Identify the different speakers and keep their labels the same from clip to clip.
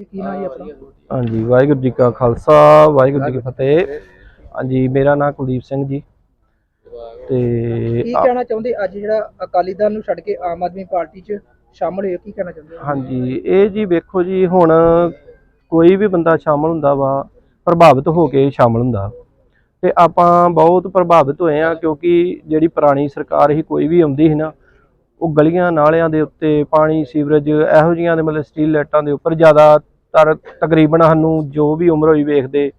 Speaker 1: ਜੀ ਕੀ ਨਾਮ ਜੀ ਆਪਣਾ?
Speaker 2: ਹਾਂਜੀ ਵਾਹਿਗੁਰੂ ਜੀ ਕਾ ਖਾਲਸਾ ਵਾਹਿਗੁਰੂ ਜੀ ਕੀ ਫਤਿਹ। ਹਾਂਜੀ ਮੇਰਾ ਨਾਮ ਕੁਲਦੀਪ ਸਿੰਘ ਜੀ। ਤੇ
Speaker 1: ਕੀ ਕਹਿਣਾ ਚਾਹੁੰਦੇ? ਅੱਜ ਜਿਹੜਾ ਅਕਾਲੀ ਦਲ ਨੂੰ ਛੱਡ ਕੇ ਆਮ ਆਦਮੀ ਪਾਰਟੀ 'ਚ ਸ਼ਾਮਲ ਹੋਏ ਕੀ ਕਹਿਣਾ ਚਾਹੁੰਦੇ ਹੋ?
Speaker 2: ਹਾਂਜੀ ਇਹ ਜੀ ਵੇਖੋ ਜੀ ਹੁਣ ਕੋਈ ਵੀ ਬੰਦਾ ਸ਼ਾਮਲ ਹੁੰਦਾ ਵਾ ਪ੍ਰਭਾਵਿਤ ਹੋ ਕੇ ਸ਼ਾਮਲ ਹੁੰਦਾ। ਤੇ ਆਪਾਂ ਬਹੁਤ ਪ੍ਰਭਾਵਿਤ ਹੋਏ ਆ ਕਿਉਂਕਿ ਜਿਹੜੀ ਪੁਰਾਣੀ ਸਰਕਾਰ ਸੀ ਕੋਈ ਵੀ ਆਉਂਦੀ ਸੀ ਨਾ ਉਹ ਗਲੀਆਂ ਨਾਲਿਆਂ ਦੇ ਉੱਤੇ ਪਾਣੀ ਸੀਵਰੇਜ ਇਹੋ ਜਿਹੀਆਂ ਦੇ ਮਤਲਬ ਸਟੀਲ ਲਾਈਟਾਂ ਦੇ ਉੱਪਰ ਜ਼ਿਆਦਾਤਰ ਤਕਰੀਬਨ ਸਾਨੂੰ ਜੋ ਵੀ ਉਮਰ ਹੋਈ ਵੇਖਦੇ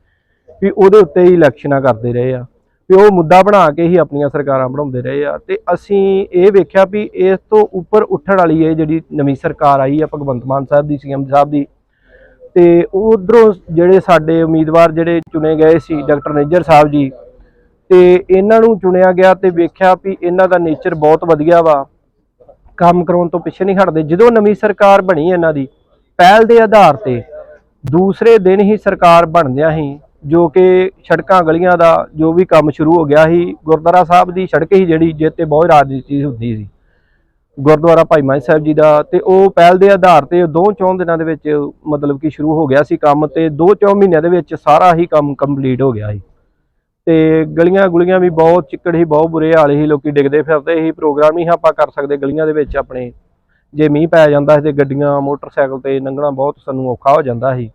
Speaker 2: ਵੀ ਉਹਦੇ ਉੱਤੇ ਹੀ ਇਲੈਕਸ਼ਨਾਂ ਕਰਦੇ ਰਹੇ ਆ। ਵੀ ਉਹ ਮੁੱਦਾ ਬਣਾ ਕੇ ਹੀ ਆਪਣੀਆਂ ਸਰਕਾਰਾਂ ਬਣਾਉਂਦੇ ਰਹੇ ਆ ਤੇ ਅਸੀਂ ਇਹ ਵੇਖਿਆ ਵੀ ਇਸ ਤੋਂ ਉੱਪਰ ਉੱਠਣ ਵਾਲੀ ਇਹ ਜਿਹੜੀ ਨਵੀਂ ਸਰਕਾਰ ਆਈ ਆ ਭਗਵੰਤ ਮਾਨ ਸਾਹਿਬ ਦੀ, ਸੀਐਮ ਸਾਹਿਬ ਦੀ, ਤੇ ਉਧਰੋਂ ਜਿਹੜੇ ਸਾਡੇ ਉਮੀਦਵਾਰ ਜਿਹੜੇ ਚੁਣੇ ਗਏ ਸੀ ਡਾਕਟਰ ਨੇਜਰ ਸਾਹਿਬ ਜੀ, ਤੇ ਇਹਨਾਂ ਨੂੰ ਚੁਣਿਆ ਗਿਆ ਤੇ ਵੇਖਿਆ ਵੀ ਇਹਨਾਂ ਦਾ ਨੇਚਰ ਬਹੁਤ ਵਧੀਆ ਵਾ। ਕੰਮ ਕਰਾਉਣ ਤੋਂ ਪਿੱਛੇ ਨਹੀਂ ਹਟਦੇ। ਜਦੋਂ ਨਵੀਂ ਸਰਕਾਰ ਬਣੀ ਇਹਨਾਂ ਦੀ ਪਹਿਲ ਦੇ ਆਧਾਰ ਤੇ ਦੂਸਰੇ ਦਿਨ ਹੀ ਸਰਕਾਰ ਬਣਦਿਆਂ ਹੀ ਜੋ ਕਿ ਸੜਕਾਂ ਗਲੀਆਂ ਦਾ ਜੋ ਵੀ ਕੰਮ ਸ਼ੁਰੂ ਹੋ ਗਿਆ ਸੀ, ਗੁਰਦੁਆਰਾ ਸਾਹਿਬ ਦੀ ਸੜਕ ਹੀ ਜਿਹੜੀ ਜਿੱਤੇ ਬਹੁਤ ਰਾਜਨੀਤੀ ਹੁੰਦੀ ਸੀ। ਗੁਰਦੁਆਰਾ ਭਾਈ ਮਾਨ ਸਾਹਿਬ ਜੀ ਦਾ ਤੇ ਉਹ ਪਹਿਲ ਦੇ ਆਧਾਰ ਤੇ ਦੋ ਚੌਂ ਦਿਨਾਂ ਦੇ ਵਿੱਚ ਮਤਲਬ ਕਿ ਸ਼ੁਰੂ ਹੋ ਗਿਆ ਸੀ ਕੰਮ ਤੇ ਦੋ ਚੌਂ ਮਹੀਨਿਆਂ ਦੇ ਵਿੱਚ ਸਾਰਾ ਹੀ ਕੰਮ ਕੰਪਲੀਟ ਹੋ ਗਿਆ ਸੀ। ਤੇ ਗਲੀਆਂ ਗੁਲੀਆਂ ਵੀ ਬਹੁਤ ਚਿੱਕੜ ਹੀ ਬਹੁਤ ਬੁਰੇ ਹਾਲ ਹੀ ਲੋਕੀ ਡਿੱਗਦੇ ਫਿਰਦੇ ਹੀ ਪ੍ਰੋਗਰਾਮ ਨਹੀਂ ਆਪਾਂ ਕਰ ਸਕਦੇ, ਗਲੀਆਂ ਦੇ ਵਿੱਚ ਆਪਣੇ ਜੇ ਮੀਂਹ ਪੈ ਜਾਂਦਾ ਸੀ ਤੇ ਗੱਡੀਆਂ, ਮੋਟਰਸਾਈਕਲ ਤੇ ਲੰਘਣਾ ਬਹੁਤ ਸਾਨੂੰ ਔਖਾ ਹੋ ਜਾਂਦਾ ਸੀ।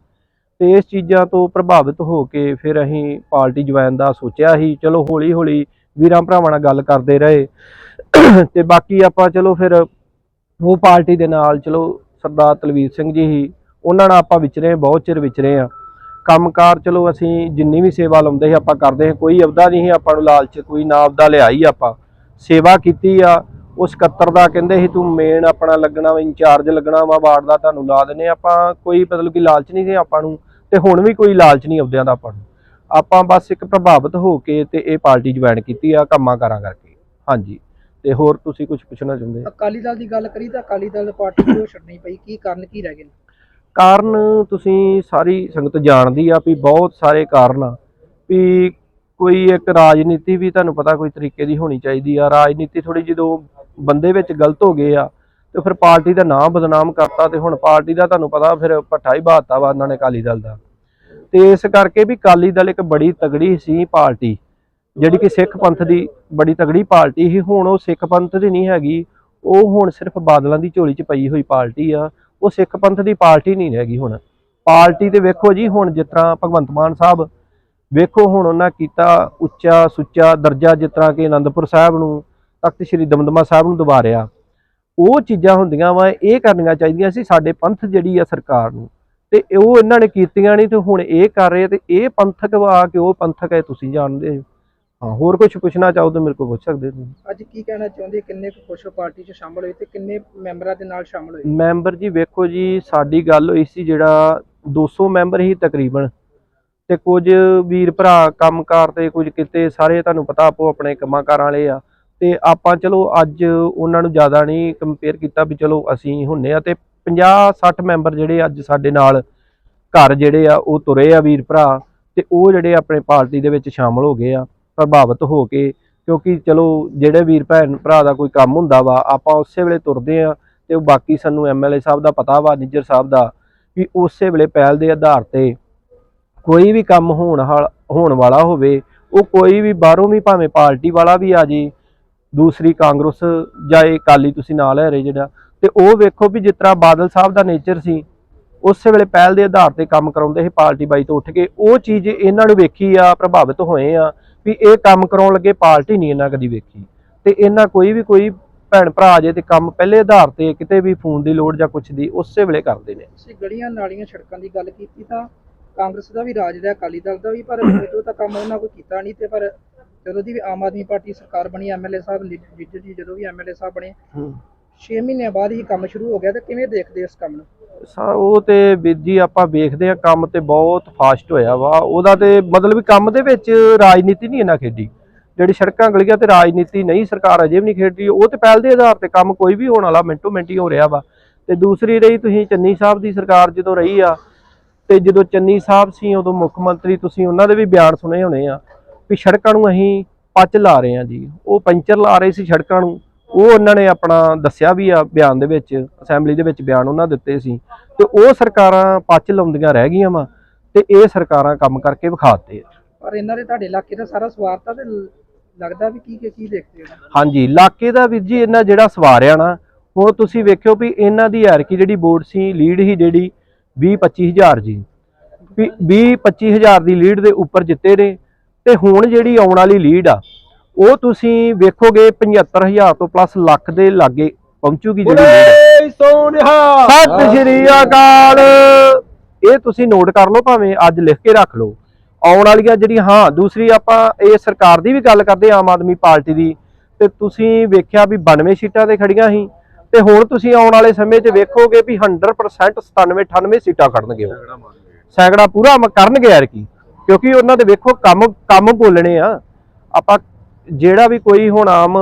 Speaker 2: ਤੇ ਇਸ ਚੀਜ਼ਾਂ ਤੋਂ ਪ੍ਰਭਾਵਿਤ ਹੋ ਕੇ ਫਿਰ ਅਸੀਂ ਪਾਰਟੀ ਜੁਆਇਨ ਦਾ ਸੋਚਿਆ ਸੀ, ਚਲੋ ਹੌਲੀ ਹੌਲੀ ਵੀਰਾਂ ਭਰਾਵਾਂ ਨਾਲ ਗੱਲ ਕਰਦੇ ਰਹੇ। ਤੇ ਬਾਕੀ ਆਪਾਂ ਚਲੋ ਫਿਰ ਉਹ ਪਾਰਟੀ ਦੇ ਨਾਲ ਚਲੋ ਸਰਦਾਰ ਤਲਵੀਰ ਸਿੰਘ ਜੀ ਹੀ, ਉਹਨਾਂ ਨਾਲ ਆਪਾਂ ਵਿਚਰੇ ਬਹੁਤ ਚਿਰ ਵਿਚਰੇ ਆ ਕੰਮਕਾਰ ਚਲੋ ਅਸੀਂ ਜਿੰਨੀ ਵੀ ਸੇਵਾ ਲਾਉਂਦੇ ਸੀ, ਆਪਾਂ ਕਰਦੇ ਹਾਂ ਕੋਈ ਅਵਦਾ ਨਹੀਂ ਸੀ ਆਪਾਂ ਨੂੰ ਲਾਲਚ, ਕੋਈ ਨਾ ਅਵਦਾ ਲਿਆਈ ਆਪਾਂ। ਸੇਵਾ ਕੀਤੀ ਆ ਉਸ 71 ਦਾ ਕਹਿੰਦੇ ਸੀ ਤੂੰ ਮੇਨ ਆਪਣਾ ਲੱਗਣਾ ਵਾ ਇੰਚਾਰਜ ਲੱਗਣਾ ਵਾ ਵਾਰਡ ਦਾ ਤੁਹਾਨੂੰ ਲਾ ਦਿੰਨੇ ਆਪਾਂ ਕੋਈ ਮਤਲਬ ਕਿ ਲਾਲਚ ਨਹੀਂ ਸੀ ਆਪਾਂ ਨੂੰ ਤੇ ਹੁਣ ਵੀ ਕੋਈ ਲਾਲਚ ਨਹੀਂ ਅਵਦਿਆਂ ਦਾ ਆਪਾਂ ਨੂੰ। ਆਪਾਂ ਬਸ ਇੱਕ ਪ੍ਰਭਾਵਿਤ ਹੋ ਕੇ ਤੇ ਇਹ ਪਾਰਟੀ ਜੁਆਇਨ ਕੀਤੀ ਆ ਕੰਮਾਂ ਕਾਰਾਂ ਕਰਕੇ। ਹਾਂਜੀ। ਤੇ ਹੋਰ ਤੁਸੀਂ ਕੁਝ ਪੁੱਛਣਾ ਚਾਹੁੰਦੇ
Speaker 1: ਅਕਾਲੀ ਦਲ ਦੀ ਗੱਲ ਕਰੀ ਤਾਂ ਅਕਾਲੀ ਦਲ ਪਾਰਟੀ ਕਿਉਂ ਛੱਡਣੀ ਪਈ। ਕੀ ਕਾਰਨ ਕੀ ਰਹਿ ਗਏ?
Speaker 2: ਕਾਰਨ ਤੁਸੀਂ ਸਾਰੀ ਸੰਗਤ ਜਾਣਦੀ ਆ ਵੀ ਬਹੁਤ ਸਾਰੇ ਕਾਰਨ ਆ ਵੀ ਕੋਈ ਇੱਕ ਰਾਜਨੀਤੀ ਵੀ ਤੁਹਾਨੂੰ ਪਤਾ ਕੋਈ ਤਰੀਕੇ ਦੀ ਹੋਣੀ ਚਾਹੀਦੀ ਆ। ਰਾਜਨੀਤੀ ਥੋੜੀ ਜਦੋਂ ਬੰਦੇ ਵਿੱਚ ਗਲਤ ਹੋ ਗਏ ਆ, ਤੇ ਫਿਰ ਪਾਰਟੀ ਦਾ ਨਾਮ ਬਦਨਾਮ ਕਰਤਾ ਤੇ ਹੁਣ ਪਾਰਟੀ ਦਾ ਤੁਹਾਨੂੰ ਪਤਾ ਫਿਰ ਪੱਠਾ ਹੀ ਬਾਤਾ ਵਾ ਉਹਨਾਂ ਨੇ ਅਕਾਲੀ ਦਲ ਦਾ। ਤੇ ਇਸ ਕਰਕੇ ਵੀ ਅਕਾਲੀ ਦਲ ਇੱਕ ਬੜੀ ਤਗੜੀ ਸੀ ਪਾਰਟੀ, ਜਿਹੜੀ ਕਿ ਸਿੱਖ ਪੰਥ ਦੀ ਬੜੀ ਤਗੜੀ ਪਾਰਟੀ ਸੀ। ਹੁਣ ਉਹ ਸਿੱਖ ਪੰਥ ਦੀ ਨਹੀਂ ਹੈਗੀ, ਉਹ ਹੁਣ ਸਿਰਫ ਬਾਦਲਾਂ ਦੀ ਝੋਲੀ 'ਚ ਪਈ ਹੋਈ ਪਾਰਟੀ ਆ। ਉਹ ਸਿੱਖ ਪੰਥ ਦੀ ਪਾਰਟੀ ਨਹੀਂ ਰਹਿ ਗਈ ਹੁਣ। ਪਾਰਟੀ ਤੇ ਵੇਖੋ ਜੀ ਹੁਣ ਜਿਸ ਤਰ੍ਹਾਂ ਭਗਵੰਤ ਮਾਨ ਸਾਹਿਬ ਵੇਖੋ ਹੁਣ ਉਹਨਾਂ ਕੀਤਾ ਉੱਚਾ ਸੁੱਚਾ ਦਰਜਾ ਜਿਸ ਤਰ੍ਹਾਂ ਕਿ ਆਨੰਦਪੁਰ ਸਾਹਿਬ ਨੂੰ ਤਖਤ ਸ੍ਰੀ ਦਮਦਮਾ ਸਾਹਿਬ ਨੂੰ ਦੁਬਾਰਿਆ ਉਹ ਚੀਜ਼ਾਂ ਹੁੰਦੀਆਂ ਵਾ ਇਹ ਕਰਨੀਆਂ ਚਾਹੀਦੀਆਂ ਸੀ ਸਾਡੇ ਪੰਥ ਜਿਹੜੀ ਆ ਸਰਕਾਰ ਨੂੰ। ਤੇ ਉਹ ਇਹਨਾਂ ਨੇ ਕੀਤੀਆਂ ਨਹੀਂ ਤੇ ਹੁਣ ਇਹ ਕਰ ਰਹੇ ਤੇ ਇਹ ਪੰਥਕ ਵਾ ਕਿ ਉਹ ਪੰਥਕ ਹੈ ਤੁਸੀਂ ਜਾਣਦੇ ਹੋ। ਹਾਂ ਹੋਰ ਕੁਝ ਪੁੱਛਣਾ ਚਾਹੋ ਤਾਂ ਮੇਰੇ ਕੋਲ ਪੁੱਛ ਸਕਦੇ ਹੋ
Speaker 1: ਅੱਜ ਕੀ ਕਹਿਣਾ ਚਾਹੁੰਦੇ? ਕਿੰਨੇ ਕੁ ਖੁਸ਼ ਪਾਰਟੀ 'ਚ ਸ਼ਾਮਲ ਹੋਏ ਤੇ ਕਿੰਨੇ ਮੈਂਬਰਾਂ ਦੇ ਨਾਲ ਸ਼ਾਮਲ ਹੋਏ?
Speaker 2: ਮੈਂਬਰ ਜੀ ਵੇਖੋ ਜੀ ਸਾਡੀ ਗੱਲ ਹੋਈ ਸੀ ਜਿਹੜਾ 200 ਮੈਂਬਰ ਹੀ ਤਕਰੀਬਨ। ਤੇ ਕੁਝ ਵੀਰ ਭਰਾ ਕੰਮਕਾਰ ਤੇ ਕੁਝ ਕਿਤੇ ਸਾਰੇ ਤੁਹਾਨੂੰ ਪਤਾ ਆਪੋ ਆਪਣੇ ਕੰਮਾਂ ਕਾਰਾਂ ਵਾਲੇ ਆ। ਤੇ ਆਪਾਂ ਚਲੋ ਅੱਜ ਉਹਨਾਂ ਨੂੰ ਜ਼ਿਆਦਾ ਨਹੀਂ ਕੰਪੇਅਰ ਕੀਤਾ ਵੀ ਚਲੋ ਅਸੀਂ ਹੁੰਨੇ ਆ ਤੇ 50 60 ਮੈਂਬਰ ਜਿਹੜੇ ਅੱਜ ਸਾਡੇ ਨਾਲ ਘਰ ਜਿਹੜੇ ਆ, ਉਹ ਤੁਰੇ ਆ ਵੀਰ ਭਰਾ ਤੇ ਉਹ ਜਿਹੜੇ ਆਪਣੇ ਪਾਰਟੀ ਦੇ ਵਿੱਚ ਸ਼ਾਮਲ ਹੋ ਗਏ ਆ, ਪ੍ਰਭਾਵਿਤ ਹੋ ਕੇ ਕਿਉਂਕਿ ਚਲੋ ਜਿਹੜੇ ਵੀਰ ਭੈਣ ਭਰਾ ਦਾ ਕੋਈ ਕੰਮ ਹੁੰਦਾ ਵਾ, ਆਪਾਂ ਉਸੇ ਵੇਲੇ ਤੁਰਦੇ ਆ ਤੇ ਬਾਕੀ ਸਾਨੂੰ ਐਮਐਲਏ ਸਾਹਿਬ ਦਾ ਪਤਾ ਵਾ, ਨਿੱਜਰ ਸਾਹਿਬ ਦਾ, ਵੀ ਉਸੇ ਵੇਲੇ ਪਹਿਲ ਦੇ ਆਧਾਰ ਤੇ ਕੋਈ ਵੀ ਕੰਮ ਹੋਣ ਹਾਲ- ਹੋਣ ਵਾਲਾ ਹੋਵੇ, ਉਹ ਕੋਈ ਵੀ ਬਾਹਰੋਂ ਵੀ ਭਾਵੇਂ ਪਾਰਟੀ ਵਾਲਾ ਵੀ ਆ ਜੇ, ਦੂਸਰੀ ਕਾਂਗਰਸ ਜਾਂ ਇਹ ਕਾਲੀ ਤੁਸੀਂ ਨਾਲ ਲੈ ਰਹੇ ਜਿਹੜਾ, ਤੇ ਉਹ ਵੇਖੋ ਵੀ ਜਿਸ ਤਰ੍ਹਾਂ ਬਾਦਲ ਸਾਹਿਬ ਦਾ ਨੇਚਰ ਸੀ, ਉਸੇ ਵੇਲੇ ਪਹਿਲ ਦੇ ਆਧਾਰ ਤੇ ਕੰਮ ਕਰਾਉਂਦੇ ਸੀ ਪਾਰਟੀ ਬਾਈ ਤੋਂ ਉੱਠ ਕੇ, ਉਹ ਚੀਜ਼ ਇਹਨਾਂ ਨੂੰ ਵੇਖੀ ਆ, ਪ੍ਰਭਾਵਿਤ ਹੋਏ ਆ, ਵੀ ਇਹ ਕੰਮ ਕਰਾਉਣ ਲੱਗੇ ਪਾਰਟੀ ਨਹੀਂ ਇਹਨਾਂ ਕਦੀ ਵੇਖੀ। ਤੇ ਇਹਨਾਂ ਕੋਈ ਵੀ ਕੋਈ ਭੈਣ ਭਰਾ ਜੇ ਤੇ ਕੰਮ ਪਹਿਲੇ ਆਧਾਰ ਤੇ ਕਿਤੇ ਵੀ ਫੋਨ ਦੀ ਲੋੜ ਜਾਂ ਕੁਛ ਦੀ ਉਸੇ ਵੇਲੇ ਕਰਦੇ ਨੇ।
Speaker 1: ਤੁਸੀਂ ਗਲੀਆਂ ਨਾਲੀਆਂ ਸੜਕਾਂ ਦੀ ਗੱਲ ਕੀਤੀ ਤਾਂ ਕਾਂਗਰਸ ਦਾ ਵੀ ਰਾਜ ਰਿਹਾ ਅਕਾਲੀ ਦਲ ਦਾ ਵੀ ਪਰ ਜਦੋਂ ਤਾਂ ਕੰਮ ਉਹਨਾਂ ਕੋਈ ਕੀਤਾ ਨਹੀਂ ਤੇ ਪਰ ਜਦੋਂ ਦੀ ਵੀ ਆਮ ਆਦਮੀ ਪਾਰਟੀ ਸਰਕਾਰ ਬਣੀ ਐਮਐਲਏ ਸਾਹਿਬ ਨਿੱਜਰ ਜੀ ਜਦੋਂ ਵੀ ਐਮਐਲਏ ਸਾਹਿਬ ਬਣੇ 6 ਮਹੀਨਿਆਂ ਬਾਅਦ ਹੀ ਕੰਮ ਸ਼ੁਰੂ ਹੋ ਗਿਆ ਤੇ ਕਿਵੇਂ ਦੇਖਦੇ ਇਸ ਕੰਮ ਨੂੰ?
Speaker 2: ਸਾ ਉਹ ਤੇ ਵੀਰ ਜੀ ਆਪਾਂ ਵੇਖਦੇ ਆ ਕੰਮ ਤੇ ਬਹੁਤ ਫਾਸਟ ਹੋਇਆ ਵਾ। ਉਹਦਾ ਤੇ ਮਤਲਬ ਵੀ ਕੰਮ ਦੇ ਵਿੱਚ ਰਾਜਨੀਤੀ ਨਹੀਂ ਇਹਨਾਂ ਖੇਡੀ। ਜਿਹੜੀ ਸੜਕਾਂ ਗਲੀਆਂ ਤੇ ਰਾਜਨੀਤੀ ਨਹੀਂ ਸਰਕਾਰ ਅਜੇ ਵੀ ਨਹੀਂ ਖੇਡੀ। ਉਹ ਤੇ ਪਹਿਲ ਦੇ ਆਧਾਰ ਤੇ ਕੰਮ ਕੋਈ ਵੀ ਹੋਣ ਵਾਲਾ ਮਿੰਟੋ ਮਿੰਟ ਹੀ ਹੋ ਰਿਹਾ ਵਾ। ਤੇ ਦੂਸਰੀ ਰਹੀ ਤੁਸੀਂ ਚੰਨੀ ਸਾਹਿਬ ਦੀ ਸਰਕਾਰ ਜਦੋਂ ਰਹੀ ਆ ਤੇ ਜਦੋਂ ਚੰਨੀ ਸਾਹਿਬ ਸੀ ਉਦੋਂ ਮੁੱਖ ਮੰਤਰੀ ਤੁਸੀਂ ਉਹਨਾਂ ਦੇ ਵੀ ਬਿਆਨ ਸੁਣੇ ਹੋਣੇ ਆ ਵੀ ਸੜਕਾਂ ਨੂੰ ਅਸੀਂ ਪੱਚ ਲਾ ਰਹੇ ਆ ਜੀ। ਉਹ ਪੰਚਰ ਲਾ ਰਹੇ ਸੀ ਸੜਕਾਂ ਨੂੰ। ਉਹ ਉਹਨਾਂ ਨੇ ਆਪਣਾ ਦੱਸਿਆ ਵੀ ਆ ਬਿਆਨ ਦੇ ਵਿੱਚ ਅਸੈਂਬਲੀ ਦੇ ਵਿੱਚ ਬਿਆਨ ਉਹਨਾਂ ਦਿੱਤੇ ਸੀ। ਤੇ ਉਹ ਸਰਕਾਰਾਂ ਪੱਚ ਲਾਉਂਦੀਆਂ ਰਹਿ ਗਈਆਂ ਵਾ ਤੇ ਇਹ ਸਰਕਾਰਾਂ ਕੰਮ ਕਰਕੇ ਵਿਖਾਤੇ ਆ।
Speaker 1: ਪਰ ਇਹਨਾਂ ਦੇ ਤੁਹਾਡੇ ਇਲਾਕੇ ਦਾ ਸਾਰਾ ਸਵਾਰਤਾ ਤੇ ਲੱਗਦਾ ਵੀ ਕੀ ਕੀ ਦੇਖਦੇ ਹੋ?
Speaker 2: ਹਾਂਜੀ ਇਲਾਕੇ ਦਾ ਵੀਰ ਜੀ ਇਹਨਾਂ ਜਿਹੜਾ ਸਵਾਰਿਆ ਨਾ ਹੁਣ ਤੁਸੀਂ ਵੇਖਿਓ ਵੀ ਇਹਨਾਂ ਦੀ ਐਰਕੀ ਜਿਹੜੀ ਵੋਟ ਸੀ ਲੀਡ ਹੀ ਜਿਹੜੀ 20 25000 ਜੀ। 20 25000 ਦੀ ਲੀਡ ਦੇ ਉੱਪਰ ਜਿੱਤੇ ਨੇ ਤੇ ਹੁਣ ਜਿਹੜੀ ਆਉਣ ਵਾਲੀ ਲੀਡ ਆ ਉਹ ਤੁਸੀਂ ਵੇਖੋਗੇ 75000 ਤੋਂ ਪਲੱਸ ਲੱਖ ਦੇ ਲਾਗੇ ਪਹੁੰਚੂਗੀ ਜਿਹੜੀ
Speaker 3: ਸੋਨਿਹਾ
Speaker 2: ਸਤਿ ਸ਼੍ਰੀ ਅਕਾਲ। ਇਹ ਤੁਸੀਂ ਨੋਟ ਕਰ ਲਓ ਭਾਵੇਂ ਅੱਜ ਲਿਖ ਕੇ ਰੱਖ ਲਓ। ਆਉਣ ਵਾਲੀਆਂ ਜਿਹੜੀ ਹਾਂ ਦੂਸਰੀ ਆਪਾਂ ਇਹ ਸਰਕਾਰ ਦੀ ਵੀ ਗੱਲ ਕਰਦੇ ਆਮ ਆਦਮੀ ਪਾਰਟੀ ਦੀ। ਤੇ ਤੁਸੀਂ ਵੇਖਿਆ ਵੀ 92 ਸੀਟਾਂ ਤੇ ਖੜੀਆਂ ਸੀ। ਤੇ ਹੁਣ ਤੁਸੀਂ ਆਉਣ ਵਾਲੇ ਸਮੇਂ 'ਚ ਵੇਖੋਗੇ ਵੀ 100% 97 98 ਸੀਟਾਂ ਖੜਨਗੇ ਉਹ। ਸੈਕੜਾ ਪੂਰਾ ਕਰਨਗੇ ਯਾਰ ਕੀ? ਕਿਉਂਕਿ ਉਹਨਾਂ ਦੇ ਵੇਖੋ ਕੰਮ ਕੰਮ ਬੋਲਣੇ ਆ। ਆਪਾਂ ਜਿਹੜਾ ਵੀ ਕੋਈ ਹੁਣ ਆਮ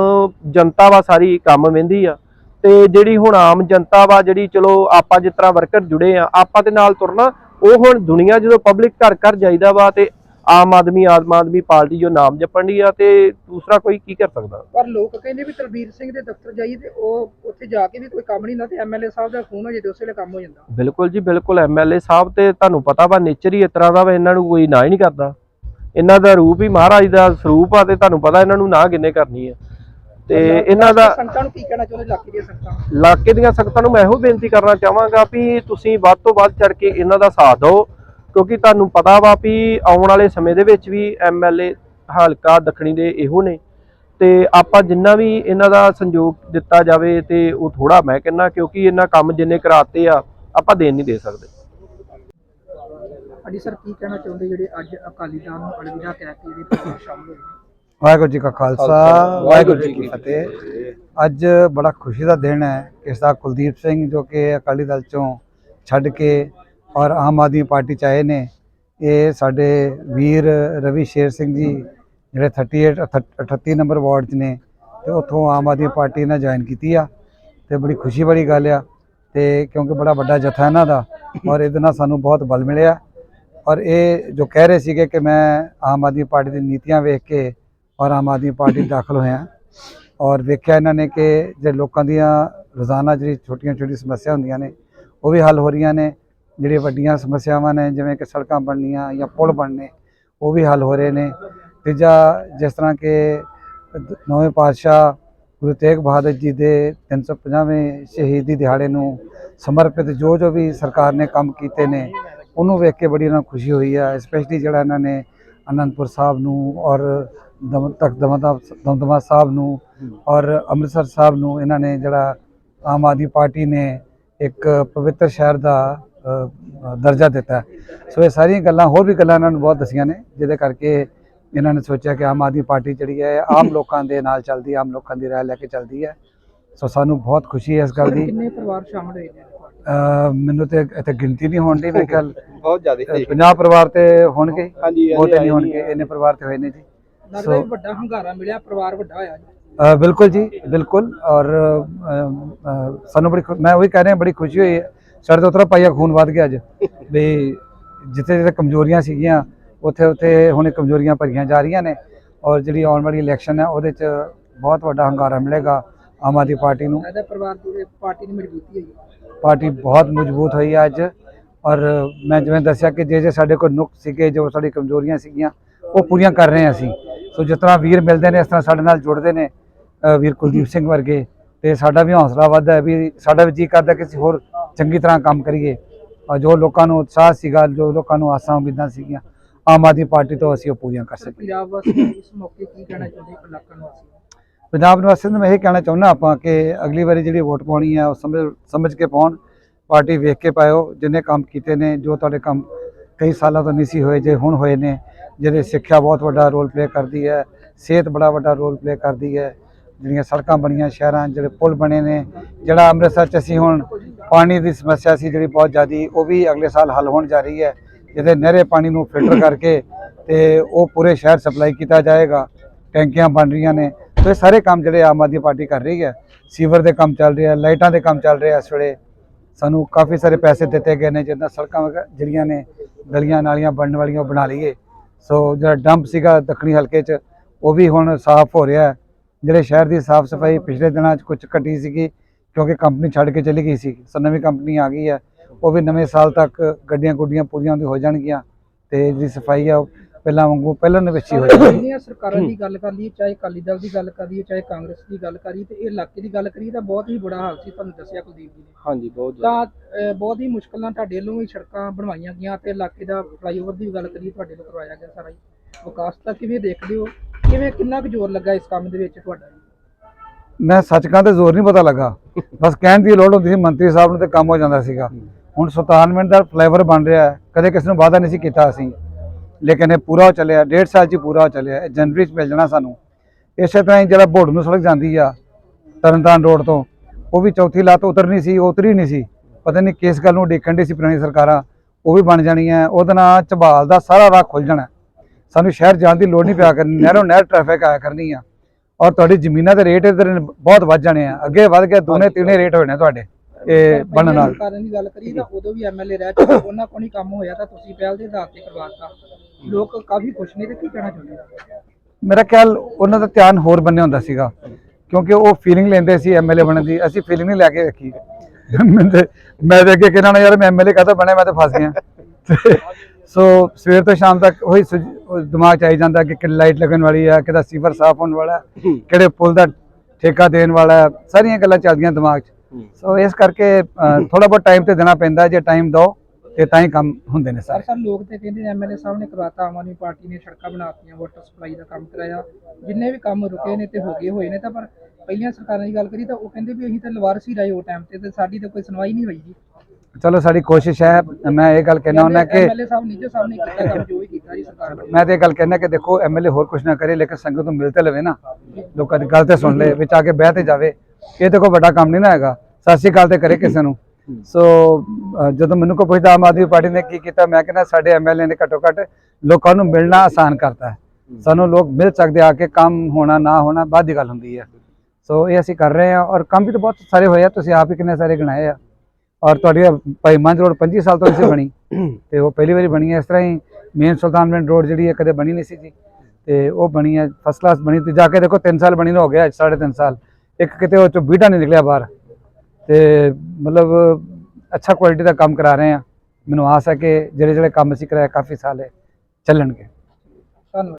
Speaker 2: ਜਨਤਾ ਵਾ ਸਾਰੀ ਕੰਮ ਵਹਿੰਦੀ ਆ। ਤੇ ਜਿਹੜੀ ਹੁਣ ਆਮ ਜਨਤਾ ਵਾ ਜਿਹੜੀ ਚਲੋ ਆਪਾਂ ਜਿਸ ਤਰ੍ਹਾਂ ਵਰਕਰ ਜੁੜੇ ਆ ਆਪਾਂ ਦੇ ਨਾਲ ਤੁਰਨਾ ਉਹ ਹੁਣ ਦੁਨੀਆ ਜਦੋਂ ਪਬਲਿਕ ਘਰ ਘਰ ਜਾਈਦਾ ਵਾ ਤੇ ਆਮ ਆਦਮੀ ਆਮ ਆਦਮੀ ਪਾਰਟੀ ਜੋ ਨਾਮ ਜਪਣ ਦੀ ਆ ਤੇ ਦੂਸਰਾ ਕੋਈ ਕੀ ਕਰ ਸਕਦਾ?
Speaker 1: ਪਰ ਲੋਕ ਕਹਿੰਦੇ ਵੀ ਤਲਬੀਰ ਸਿੰਘ ਦੇ ਦਫ਼ਤਰ ਜਾਈਏ ਤੇ ਉਹ ਉੱਥੇ ਜਾ ਕੇ ਵੀ ਕੋਈ ਕੰਮ ਨਹੀਂ ਹੁੰਦਾ ਤੇ ਐਮਐਲਏ ਸਾਹਿਬ ਦਾ ਫੋਨ ਹੋ ਜੇ ਤੇ ਉਸੇ ਵੇਲੇ ਕੰਮ ਹੋ ਜਾਂਦਾ।
Speaker 2: ਬਿਲਕੁਲ ਜੀ ਬਿਲਕੁਲ ਐਮਐਲਏ ਸਾਹਿਬ ਤੇ ਤੁਹਾਨੂੰ ਪਤਾ ਵਾ ਨੇਚਰ ਹੀ ਇਸ ਤਰ੍ਹਾਂ ਦਾ ਵਾ ਇਹਨਾਂ ਨੂੰ ਕੋਈ ਨਾ ਹੀ ਨਹੀਂ ਕਰਦਾ। ਇਹਨਾਂ ਦਾ ਰੂਪ ਹੀ ਮਹਾਰਾਜ ਦਾ ਸਰੂਪ ਆ ਤੇ ਤੁਹਾਨੂੰ ਪਤਾ ਇਹਨਾਂ ਨੂੰ ਨਾ ਕਿੰਨੇ ਕਰਨੀ ਆ। ਤੇ ਇਹਨਾਂ ਦਾ
Speaker 1: ਸੰਗਤਾਂ ਨੂੰ ਕੀ ਕਹਿਣਾ ਚਾਹੁੰਦੇ ਇਲਾਕੇ ਦੀਆਂ ਸੰਗਤਾਂ?
Speaker 2: ਇਲਾਕੇ ਦੀਆਂ ਸੰਗਤਾਂ ਨੂੰ ਮੈਂ ਇਹੋ ਬੇਨਤੀ ਕਰਨਾ ਚਾਹਾਂਗਾ ਵੀ ਤੁਸੀਂ ਵੱਧ ਤੋਂ ਵੱਧ ਚੜ ਕੇ ਇਹਨਾਂ ਦਾ ਸਾਥ ਦਿਓ। ਕਿਉਂਕਿ ਤੁਹਾਨੂੰ ਪਤਾ ਵਾ ਵੀ ਆਉਣ ਵਾਲੇ ਸਮੇਂ ਦੇ ਵਿੱਚ ਵੀ ਐਮਐਲਏ ਹਲਕਾ ਦੱਖਣੀ ਦੇ ਇਹੋ ਨੇ। ਤੇ ਆਪਾਂ ਜਿੰਨਾ ਵੀ ਇਹਨਾਂ ਦਾ ਸੰਯੋਗ ਦਿੱਤਾ ਜਾਵੇ ਤੇ ਉਹ ਥੋੜਾ ਮੈਂ ਕਹਿੰਦਾ ਕਿਉਂਕਿ ਇਹਨਾਂ ਕੰਮ ਜਿੰਨੇ ਕਰਾਤੇ ਆ ਆਪਾਂ ਦੇਣ ਨਹੀਂ ਦੇ ਸਕਦੇ।
Speaker 1: ਹਾਂਜੀ ਸਰ ਕੀ ਕਹਿਣਾ ਚਾਹੁੰਦੇ ਜਿਹੜੇ ਅੱਜ ਅਕਾਲੀ ਦਲ ਨੂੰ ਅਲਵਿਦਾ ਕਹਿ ਕੇ ਜਿਹੜੇ ਸ਼ਾਮਲ ਹੋਏ ਨੇ?
Speaker 4: ਵਾਹਿਗੁਰੂ ਜੀ ਕਾ ਖਾਲਸਾ ਵਾਹਿਗੁਰੂ ਜੀ ਕੀ ਫਤਿਹ। ਅੱਜ ਬੜਾ ਖੁਸ਼ੀ ਦਾ ਦਿਨ ਹੈ ਕਿ ਸਾ ਕੁਲਦੀਪ ਸਿੰਘ ਜੋ ਕਿ ਅਕਾਲੀ ਦਲ ਚੋਂ ਛੱਡ ਕੇ ਔਰ ਆਮ ਆਦਮੀ ਪਾਰਟੀ ਚ ਆਏ ਨੇ, ਇਹ ਸਾਡੇ ਵੀਰ ਰਵੀ ਸ਼ੇਰ ਸਿੰਘ ਜੀ, ਜਿਹੜੇ 38 ਅਠ- 38 ਨੰਬਰ ਵਾਰਡ 'ਚ ਨੇ, ਤੇ ਉੱਥੋਂ ਆਮ ਆਦਮੀ ਪਾਰਟੀ ਨਾਲ ਜੁਆਇਨ ਕੀਤੀ ਆ, ਤੇ ਬੜੀ ਖੁਸ਼ੀ ਵਾਲੀ ਗੱਲ ਆ, ਤੇ ਕਿਉਂਕਿ ਬੜਾ ਵੱਡਾ ਜਥਾ ਇਹਨਾਂ ਦਾ, ਔਰ ਇਹਦੇ ਨਾਲ ਸਾਨੂੰ ਬਹੁਤ ਬਲ ਮਿਲਿਆ, ਔਰ ਇਹ ਜੋ ਕਹਿ ਰਹੇ ਸੀਗੇ ਕਿ ਮੈਂ ਆਮ ਆਦਮੀ ਪਾਰਟੀ ਦੀ ਨੀਤੀਆਂ ਵੇਖ ਕੇ ਔਰ ਆਮ ਆਦਮੀ ਪਾਰਟੀ ਦਾਖਲ ਹੋਇਆ, ਔਰ ਵੇਖਿਆ ਇਹਨਾਂ ਨੇ ਕਿ ਜੇ ਲੋਕਾਂ ਦੀਆਂ ਰੋਜ਼ਾਨਾ ਜਿਹੜੀ ਛੋਟੀਆਂ ਛੋਟੀਆਂ ਸਮੱਸਿਆ ਹੁੰਦੀਆਂ ਨੇ, ਉਹ ਵੀ ਹੱਲ ਹੋ ਰਹੀਆਂ ਨੇ ਜਿਹੜੀਆਂ ਵੱਡੀਆਂ ਸਮੱਸਿਆਵਾਂ ਨੇ, ਜਿਵੇਂ ਕਿ ਸੜਕਾਂ ਬਣਨੀਆਂ ਜਾਂ ਪੁਲ ਬਣਨੇ, ਉਹ ਵੀ ਹੱਲ ਹੋ ਰਹੇ ਨੇ। ਤੀਜਾ, ਜਿਸ ਤਰ੍ਹਾਂ ਕਿ ਦ- ਨੌਵੇਂ ਪਾਤਸ਼ਾਹ ਗੁਰੂ ਤੇਗ ਬਹਾਦਰ ਜੀ ਦੇ 350ਵੇਂ ਸ਼ਹੀਦੀ ਦਿਹਾੜੇ ਨੂੰ ਸਮਰਪਿਤ ਜੋ ਜੋ ਵੀ ਸਰਕਾਰ ਨੇ ਕੰਮ ਕੀਤੇ ਨੇ, ਉਹਨੂੰ ਵੇਖ ਕੇ ਬੜੀ ਇਹਨਾਂ ਨੂੰ ਖੁਸ਼ੀ ਹੋਈ ਆ। ਸਪੈਸ਼ਲੀ ਜਿਹੜਾ ਇਹਨਾਂ ਨੇ ਅਨੰਦਪੁਰ ਸਾਹਿਬ ਨੂੰ ਔਰ ਦਮ ਤੱਕ ਦਮਦਮਾ ਦਮਦਮਾ ਸਾਹਿਬ ਨੂੰ ਔਰ ਅੰਮ੍ਰਿਤਸਰ ਸਾਹਿਬ ਨੂੰ ਇਹਨਾਂ ਨੇ ਜਿਹੜਾ ਆਮ ਆਦਮੀ ਪਾਰਟੀ ਨੇ ਇੱਕ ਪਵਿੱਤਰ ਸ਼ਹਿਰ ਦਾ ਦਰਜਾ ਦਿੱਤਾ। ਹੈ। ਸੋ ਇਹ ਸਾਰੀਆਂ ਗੱਲਾਂ ਹੋਰ ਵੀ ਗੱਲਾਂ ਇਹਨਾਂ ਨੂੰ ਬਹੁਤ ਦਸੀਆਂ ਨੇ ਜਿਹਦੇ ਕਰਕੇ ਇਹਨਾਂ ਨੇ ਸੋਚਿਆ ਕਿ ਆਮ ਆਦਮੀ ਪਾਰਟੀ ਜਿਹੜੀ ਹੈ ਆਮ ਲੋਕਾਂ ਦੇ ਨਾਲ ਚੱਲਦੀ ਆਮ ਲੋਕਾਂ ਦੀ ਰਾਏ ਲੈ ਕੇ ਚੱਲਦੀ ਹੈ। ਸੋ ਸਾਨੂੰ ਬਹੁਤ ਖੁਸ਼ੀ ਹੈ ਇਸ ਗੱਲ ਦੀ।
Speaker 1: ਕਿੰਨੇ ਪਰਿਵਾਰ ਸ਼ਾਮਲ ਹੋਏ ਨੇ?
Speaker 4: ਅ, ਮੈਨੂੰ ਤੇ ਇੱਥੇ ਗਿਣਤੀ ਨਹੀਂ ਹੋਣ ਦੀ ਮੇਰੇ ਖਿਆਲ
Speaker 3: ਬਹੁਤ ਜ਼ਿਆਦਾ
Speaker 4: 50 ਪਰਿਵਾਰ ਤੇ ਹੋਣਗੇ
Speaker 3: ਹਾਂਜੀ
Speaker 4: ਉਹ ਤੇ ਨਹੀਂ ਹੋਣਗੇ ਇੰਨੇ ਪਰਿਵਾਰ ਤੇ ਹੋਏ ਨੇ ਜੀ।
Speaker 1: ਲੱਗਦਾ ਵੀ ਵੱਡਾ ਹੰਗਾਰਾ ਮਿਲਿਆ ਪਰਿਵਾਰ ਵੱਡਾ ਹੋਇਆ ਜੀ।
Speaker 4: ਅ, ਬਿਲਕੁਲ ਜੀ ਬਿਲਕੁਲ। ਔਰ ਸਾਨੂੰ ਬੜੀ ਮੈਂ ਉਹੀ ਕਹਿ ਰਿਹਾ ਬੜੀ ਖੁਸ਼ੀ ਹੋਈ ਹੈ। ਸਾਡੇ ਤੋਂ ਉਤਰਾ ਪਾਈਆ ਖੂਨ ਵੱਧ ਗਿਆ ਅੱਜ। ਵੀ ਜਿੱਥੇ ਜਿੱਥੇ ਕਮਜ਼ੋਰੀਆਂ ਸੀਗੀਆਂ ਉੱਥੇ ਉੱਥੇ ਹੁਣ ਕਮਜ਼ੋਰੀਆਂ ਭਰੀਆਂ ਜਾ ਰਹੀਆਂ ਨੇ। ਔਰ ਜਿਹੜੀ ਆਉਣ ਵਾਲੀ ਇਲੈਕਸ਼ਨ ਹੈ ਉਹਦੇ 'ਚ ਬਹੁਤ ਵੱਡਾ ਹੰਗਾਰਾ ਮਿਲੇਗਾ ਆਮ ਆਦਮੀ ਪਾਰਟੀ ਨੂੰ।
Speaker 1: ਇਹਦਾ ਪਰਿਵਾਰ ਦੀ ਪਾਰਟੀ ਦੀ ਮਜ਼ਬੂਤੀ ਹੋਈ
Speaker 4: ਪਾਰਟੀ ਬਹੁਤ ਮਜ਼ਬੂਤ ਹੋਈ ਹੈ ਅੱਜ। ਔਰ ਮੈਂ ਜਿਵੇਂ ਦੱਸਿਆ ਕਿ ਜੇ ਜੇ ਸਾਡੇ ਕੋਲ ਨੁਕਸ ਸੀਗੇ ਜੋ ਸਾਡੀ ਕਮਜ਼ੋਰੀਆਂ ਸੀਗੀਆਂ ਉਹ ਪੂਰੀਆਂ ਕਰ ਰਹੇ ਹਾਂ ਅਸੀਂ। ਸੋ ਜਿਸ ਤਰ੍ਹਾਂ ਵੀਰ ਮਿਲਦੇ ਨੇ ਇਸ ਤਰ੍ਹਾਂ ਸਾਡੇ ਨਾਲ ਜੁੜਦੇ ਨੇ ਵੀਰ ਕੁਲਦੀਪ ਸਿੰਘ ਵਰਗੇ। ਤੇ ਸਾਡਾ ਵੀ ਹੌਸਲਾ ਵੱਧਦਾ ਹੈ ਵੀ ਸਾਡਾ ਵੀ ਜੀ ਕਰਦਾ ਕਿ ਅਸੀਂ ਹੋਰ ਚੰਗੀ ਤਰ੍ਹਾਂ ਕੰਮ ਕਰੀਏ। ਜੋ ਲੋਕਾਂ ਨੂੰ ਉਤਸ਼ਾਹ ਸੀਗਾ ਜੋ ਲੋਕਾਂ ਨੂੰ ਆਸਾਂ ਉਮੀਦਾਂ ਸੀਗੀਆਂ ਆਮ ਆਦਮੀ ਪਾਰਟੀ ਤੋਂ ਅਸੀਂ ਉਹ ਪੂਰੀਆਂ ਕਰ ਸਕੀਏ।
Speaker 1: ਪੰਜਾਬ ਵਾਸੀ ਇਸ ਮੌਕੇ ਕੀ ਕਹਿਣਾ ਚਾਹੁੰਦੇ ਇਲਾਕਾ ਨਿਵਾਸੀ
Speaker 4: ਪੰਜਾਬ ਨਿਵਾਸੀਆਂ ਨੂੰ ਮੈਂ ਇਹ ਕਹਿਣਾ ਚਾਹੁੰਦਾ ਆਪਾਂ ਕਿ ਅਗਲੀ ਵਾਰੀ ਜਿਹੜੀ ਵੋਟ ਪਾਉਣੀ ਹੈ ਉਹ ਸਮਝ ਸਮਝ ਕੇ ਪਾਉਣ। ਪਾਰਟੀ ਵੇਖ ਕੇ ਪਾਇਓ ਜਿੰਨੇ ਕੰਮ ਕੀਤੇ ਨੇ ਜੋ ਤੁਹਾਡੇ ਕੰਮ ਕਈ ਸਾਲਾਂ ਤੋਂ ਨਹੀਂ ਸੀ ਹੋਏ ਜੇ ਹੁਣ ਹੋਏ ਨੇ ਜਿਹਦੇ ਸਿੱਖਿਆ ਬਹੁਤ ਵੱਡਾ ਰੋਲ ਪਲੇ ਕਰਦੀ ਹੈ ਸਿਹਤ ਬੜਾ ਵੱਡਾ ਰੋਲ ਪਲੇ ਕਰਦੀ ਹੈ। ਜਿਹੜੀਆਂ ਸੜਕਾਂ ਬਣੀਆਂ, ਸ਼ਹਿਰਾਂ, ਜਿਹੜੇ ਪੁਲ ਬਣੇ ਨੇ, ਜਿਹੜਾ ਅੰਮ੍ਰਿਤਸਰ 'ਚ ਅਸੀਂ ਹੁਣ ਪਾਣੀ ਦੀ ਸਮੱਸਿਆ ਸੀ ਜਿਹੜੀ ਬਹੁਤ ਜ਼ਿਆਦੀ, ਉਹ ਵੀ ਅਗਲੇ ਸਾਲ ਹੱਲ ਹੋਣ ਜਾ ਰਹੀ ਹੈ। ਜਿਹਦੇ ਨਹਿਰੇ ਪਾਣੀ ਨੂੰ ਫਿਲਟਰ ਕਰਕੇ ਤੇ ਉਹ ਪੂਰੇ ਸ਼ਹਿਰ ਸਪਲਾਈ ਕੀਤਾ ਜਾਏਗਾ। ਟੈਂਕੀਆਂ ਬਣ ਰਹੀਆਂ ਨੇ। ਤੇ ਇਹ ਸਾਰੇ ਕੰਮ ਜਿਹੜੇ ਆਮ ਆਦਮੀ ਪਾਰਟੀ ਕਰ ਰਹੀ ਹੈ। ਸੀਵਰ ਦੇ ਕੰਮ ਚੱਲ ਰਿਹਾ, ਲਾਈਟਾਂ ਦੇ ਕੰਮ ਚੱਲ ਰਿਹਾ ਇਸ ਵੇਲੇ। ਸਾਨੂੰ ਕਾਫੀ ਸਾਰੇ ਪੈਸੇ ਦਿੱਤੇ ਗਏ ਨੇ ਜਿੱਦਾਂ ਸੜਕਾਂ ਜਿਹੜੀਆਂ ਨੇ, ਗਲੀਆਂ ਨਾਲੀਆਂ ਬਣਨ ਵਾਲੀਆਂ ਉਹ ਬਣਾ ਲਈਏ। ਸੋ ਜਿਹੜਾ ਡੰਪ ਸੀਗਾ ਦੱਖਣੀ ਹਲਕੇ 'ਚ, ਉਹ ਵੀ ਹੁਣ ਸਾਫ਼ ਹੋ ਰਿਹਾ ਹੈ। ਜਿਹੜੇ ਸ਼ਹਿਰ ਦੀ ਸਾਫ਼ ਸਫ਼ਾਈ ਪਿਛਲੇ ਦਿਨਾਂ 'ਚ ਕੁਝ ਘਟੀ ਸੀਗੀ ਕਿਉਂਕਿ ਕੰਪਨੀ ਛੱਡ ਕੇ ਚਲੀ ਗਈ ਸੀ ਸੋ ਨਵੀਂ ਕੰਪਨੀ ਆ ਗਈ ਹੈ ਉਹ ਵੀ ਨਵੇਂ ਸਾਲ ਤੱਕ ਗੱਡੀਆਂ ਗੁੱਡੀਆਂ ਪੂਰੀਆਂ ਹੋ ਜਾਣਗੀਆਂ ਤੇ ਜਿਹੜੀ ਸਫ਼ਾਈ ਆ ਉਹ ਪਹਿਲਾਂ ਵਾਂਗੂ ਪਹਿਲਾਂ ਦੇ ਵਿੱਚ ਹੀ
Speaker 1: ਜਿੰਨੀਆਂ ਸਰਕਾਰਾਂ ਦੀ ਗੱਲ ਕਰ ਲਈਏ ਚਾਹੇ ਅਕਾਲੀ ਦਲ ਦੀ ਗੱਲ ਕਰੀਏ ਚਾਹੇ ਕਾਂਗਰਸ ਦੀ ਗੱਲ ਕਰੀਏ ਤੇ ਇਹ ਇਲਾਕੇ ਦੀ ਗੱਲ ਕਰੀਏ ਤਾਂ ਬਹੁਤ ਹੀ ਬੁਰਾ ਹਾਲ ਸੀ ਤੁਹਾਨੂੰ ਦੱਸਿਆ ਕੁਲਦੀਪ ਜੀ ਨੇ।
Speaker 2: ਹਾਂਜੀ ਬਹੁਤ
Speaker 1: ਤਾਂ ਬਹੁਤ ਹੀ ਮੁਸ਼ਕਲ ਨਾਲ ਤੁਹਾਡੇ ਵੱਲੋਂ ਵੀ ਸੜਕਾਂ ਬਣਵਾਈਆਂ ਗਈਆਂ ਤੇ ਇਲਾਕੇ ਦਾ ਫਲਾਈਓਵਰ ਦੀ ਵੀ ਗੱਲ ਕਰੀਏ ਤੁਹਾਡੇ ਵੱਲੋਂ ਕਰਵਾਇਆ ਗਿਆ ਸਾਰਾ ਹੀ ਵਿਕਾਸ ਦਾ ਕਿਵੇਂ ਦੇਖਦੇ ਹੋ? ਕਿਵੇਂ, ਕਿੰਨਾ ਕੁ ਜ਼ੋਰ ਲੱਗਾ ਇਸ ਕੰਮ ਦੇ ਵਿੱਚ ਤੁਹਾਡਾ?
Speaker 4: ਮੈਂ ਸੱਚ ਕਹਾਂ ਤੇ ਜ਼ੋਰ ਨਹੀਂ ਪਤਾ ਲੱਗਾ। ਬਸ ਕਹਿਣ ਦੀ ਲੋੜ ਹੁੰਦੀ ਸੀ, ਮੰਤਰੀ ਸਾਹਿਬ ਨੂੰ ਤੇ ਕੰਮ ਹੋ ਜਾਂਦਾ ਸੀਗਾ। ਹੁਣ ਸੁਲਤਾਨ ਮਿੰਟ ਦਾ ਫਲੇਵਰ ਬਣ ਰਿਹਾ ਹੈ। ਕਦੇ ਕਿਸੇ ਨੂੰ ਵਾਅਦਾ ਨਹੀਂ ਸੀ ਕੀਤਾ ਅਸੀਂ। ਲੇਕਿਨ ਇਹ ਪੂਰਾ ਹੋ ਚੱਲਿਆ, ਡੇਢ ਸਾਲ 'ਚ ਪੂਰਾ ਹੋ ਚੱਲਿਆ। ਇਹ ਜਨਵਰੀ 'ਚ ਮਿਲ ਜਾਣਾ ਸਾਨੂੰ। ਇਸੇ ਤਰ੍ਹਾਂ ਹੀ ਜਿਹੜਾ ਬੋੜ ਨੂੰ ਸੜਕ ਜਾਂਦੀ ਆ, ਤਰਨਤਾਰਨ ਰੋਡ ਤੋਂ, ਉਹ ਵੀ ਚੌਥੀ ਲੱਤ ਉਤਰਨੀ ਸੀ, ਉਹ ਉਤਰੀ ਨਹੀਂ ਸੀ। ਪਤਾ ਨਹੀਂ ਕਿਸ ਗੱਲ ਨੂੰ ਡੇਕਣ ਦੀ ਸੀ ਪੁਰਾਣੀ ਸਰਕਾਰਾਂ। ਉਹ ਵੀ ਬਣ ਜਾਣੀਆਂ। ਉਹਦੇ ਨਾਲ ਝਬਾਲ ਦਾ ਸਾਰਾ ਰਾਹ ਖੁੱਲ ਜਾਣਾ। ਸਾਨੂੰ ਸ਼ਹਿਰ ਜਾਣ ਦੀ ਲੋੜ ਨਹੀਂ ਪਿਆ ਕਰਨੀ ਨਹਿਰੋਂ ਨਹਿਰ ਟ੍ਰੈਫਿਕ ਆਇਆ ਕਰਨੀ ਆ। ਔਰ ਤੁਹਾਡੀ ਜ਼ਮੀਨਾਂ ਦੇ ਰੇਟ ਇਧਰ ਬਹੁਤ ਵੱਧ ਜਾਣੇ ਆ। ਅੱਗੇ ਵੱਧ ਕੇ ਦੋਨੇ ਤਿੰਨੇ ਰੇਟ ਹੋਣੇ ਤੁਹਾਡੇ ਇਹ ਬਣਨ ਨਾਲ।
Speaker 1: ਸਰਕਾਰਾਂ ਦੀ ਗੱਲ ਕਰੀਏ ਤਾਂ ਉਦੋਂ ਵੀ ਐਮਐਲਏ ਰਹਿ ਚੁੱਕੇ ਉਹਨਾਂ ਕੋਲ ਨਹੀਂ ਕੰਮ ਹੋਇਆ ਤਾਂ ਤੁਸੀਂ ਪਹਿਲ ਦੇ ਆਧਾਰ ਤੇ ਕਰਵਾਤਾ ਲੋਕ ਕਾਫੀ ਖੁਸ਼ ਨੇ ਤੇ ਕੀ ਕਹਿਣਾ ਚਾਹੁੰਦੇ
Speaker 4: ਮੇਰਾ ਖਿਆਲ ਉਹਨਾਂ ਦਾ ਧਿਆਨ ਹੋਰ ਬੰਨੇ ਹੁੰਦਾ ਸੀਗਾ ਕਿਉਂਕਿ ਉਹ ਫੀਲਿੰਗ ਲੈਂਦੇ ਸੀ ਐਮਐਲਏ ਬਣਨ ਦੀ ਅਸੀਂ ਫੀਲਿੰਗ ਨਹੀਂ ਲੈ ਕੇ ਵੇਖੀ। ਮੈਂ ਤੇ ਅੱਗੇ ਕਹਿਣਾ ਨਾ ਯਾਰ ਮੈਂ ਐਮਐਲਏ ਕਾਹਤੋਂ ਬਣਿਆ? ਮੈਂ ਤਾਂ ਫਸ ਗਿਆ। ਸੋ ਸਵੇਰ ਤੋਂ ਸ਼ਾਮ ਤੱਕ ਉਹੀ ਦਿਮਾਗ ਚ ਆਈ ਜਾਂਦਾ ਕਿ ਕਿ ਲਾਈਟ ਲੱਗਣ ਵਾਲੀ ਆ ਕਿਹਦਾ ਸੀਵਰ ਸਾਫ਼ ਹੋਣ ਵਾਲਾ ਕਿਹੜੇ ਪੁਲ ਦਾ ਠੇਕਾ ਦੇਣ ਵਾਲਾ ਸਾਰੀਆਂ ਗੱਲਾਂ ਚੱਲਦੀਆਂ ਦਿਮਾਗ 'ਚ। ਸੋ ਇਸ ਕਰਕੇ ਥੋੜਾ ਬਹੁਤ ਟਾਈਮ ਤੇ ਦੇਣਾ ਪੈਂਦਾ ਜੇ ਟਾਈਮ ਦਿਓ ਤੇ ਤਾਂ ਹੀ ਕੰਮ ਹੁੰਦੇ ਨੇ
Speaker 1: ਸਰ।
Speaker 4: ਸਾਰੇ
Speaker 1: ਸਰ ਲੋਕ ਤੇ ਕਹਿੰਦੇ ਐਮਐਲਏ ਸਾਹਿਬ ਨੇ ਕਰਵਾਤਾ ਆਮ ਆਦਮੀ ਪਾਰਟੀ ਨੇ ਸੜਕਾਂ ਬਣਾਤੀਆਂ ਵਾਟਰ ਸਪਲਾਈ ਦਾ ਕੰਮ ਕਰਾਇਆ। ਜਿੰਨੇ ਵੀ ਕੰਮ ਰੁਕੇ ਨੇ ਤੇ ਹੋ ਗਏ ਹੋਏ ਨੇ ਤਾਂ ਪਰ ਪਹਿਲੀਆਂ ਸਰਕਾਰਾਂ ਦੀ ਗੱਲ ਕਰੀ ਤਾਂ ਉਹ ਕਹਿੰਦੇ ਵੀ ਅਸੀਂ ਤਾਂ ਲਵਾਰਸ ਹੀ ਰਹੇ ਉਹ ਟਾਈਮ ਤੇ ਤੇ ਸਾਡੀ ਤਾਂ ਕੋਈ ਸੁਣਵਾਈ ਨਹੀਂ ਹੋਈ ਜੀ।
Speaker 4: ਚਲੋ ਸਾਡੀ ਕੋਸ਼ਿਸ਼ ਹੈ ਮੈਂ ਇਹ ਗੱਲ ਕਹਿਣਾ ਹੁੰਦਾ ਕਿ
Speaker 1: ਐਮਐਲਏ ਸਾਹਿਬ ਨੀਜੇ ਸਾਹਿਬ ਨੇ ਕੀਤਾ ਕੰਮ ਜੋ ਵੀ ਕੀਤਾ ਜੀ ਸਰਕਾਰ ਨੇ
Speaker 4: ਮੈਂ ਤੇ ਇਹ ਗੱਲ ਕਹਿਣਾ ਕਿ ਦੇਖੋ ਐਮਐਲਏ ਹੋਰ ਕੁਝ ਨਾ ਕਰੇ ਲੇਕਿਨ ਸੰਗਤ ਨੂੰ ਮਿਲ ਤੇ ਲਵੇ ਨਾ। ਲੋਕਾਂ ਦੀ ਗੱਲ ਤੇ ਸੁਣ ਲੈ ਵਿੱਚ ਆ ਕੇ ਬਹਿ ਤੇ ਜਾਵੇ। ਇਹ ਤੇ ਕੋਈ ਵੱਡਾ ਕੰਮ ਨਹੀਂ ਨਾ ਹੈਗਾ। ਸਤਿ ਸ਼੍ਰੀ ਅਕਾਲ ਤੇ ਕਰੇ ਕਿਸੇ ਨੂੰ। ਸੋ ਜਦੋਂ ਮੈਨੂੰ ਕੋਈ ਪੁੱਛਦਾ ਆਮ ਆਦਮੀ ਪਾਰਟੀ ਨੇ ਕੀ ਕੀਤਾ ਮੈਂ ਕਹਿੰਦਾ ਸਾਡੇ ਐਮਐਲਏ ਨੇ ਘੱਟੋ ਘੱਟ ਲੋਕਾਂ ਨੂੰ ਮਿਲਣਾ ਆਸਾਨ ਕਰਤਾ ਹੈ। ਸਾਨੂੰ ਲੋਕ ਮਿਲ ਸਕਦੇ ਆ ਕੇ ਕੰਮ ਹੋਣਾ ਨਾ ਹੋਣਾ ਬਾਅਦ ਦੀ ਗੱਲ ਹੁੰਦੀ ਹੈ। ਸੋ ਇਹ ਅਸੀਂ ਕਰ ਰਹੇ ਹਾਂ ਔਰ ਕੰਮ ਵੀ ਤਾਂ ਬਹੁਤ ਸਾਰੇ ਹੋਏ ਆ। ਤੁਸੀਂ ਆਪ ਹੀ ਕਿੰਨੇ ਸਾਰੇ ਗਿਣਾਏ ਆ। ਔਰ ਤੁਹਾਡੀ ਭਾਈ ਮੰਜ ਰੋਡ 25 ਸਾਲ ਤੋਂ ਇਸੇ ਬਣੀ। ਤੇ ਉਹ ਪਹਿਲੀ ਵਾਰੀ ਬਣੀ ਹੈ ਇਸ ਤਰ੍ਹਾਂ ਹੀ ਮੇਨ ਸੁਲਤਾਨਪੁਰ ਰੋਡ ਜਿਹੜੀ ਹੈ ਕਦੇ ਬਣੀ ਨਹੀਂ ਸੀ ਜੀ। ਤੇ ਉਹ ਬਣੀ ਹੈ ਫਸਟ ਕਲਾਸ ਬਣੀ ਤੇ ਜਾ ਕੇ ਦੇਖੋ 3 ਸਾਲ ਬਣੀ ਨੂੰ ਹੋ ਗਿਆ ਸਾਢੇ ਤਿੰਨ ਸਾਲ। ਇੱਕ ਕਿਤੇ ਉਹ ਚੋਂ ਬੀਟਾ ਨਹੀਂ ਨਿਕਲਿਆ ਬਾਹਰ। ਤੇ ਮਤਲਬ ਅੱਛਾ ਕੁਆਲਿਟੀ ਦਾ ਕੰਮ ਕਰਾ ਰਹੇ ਆ ਮੈਨੂੰ ਆਸ ਹੈ ਕਿ ਜਿਹੜੇ ਜਿਹੜੇ ਕੰਮ ਅਸੀਂ ਕਰਾਇਆ ਕਾਫੀ ਸਾਲ ਹੈ ਚੱਲਣਗੇ।
Speaker 1: ਧੰਨਵਾਦ।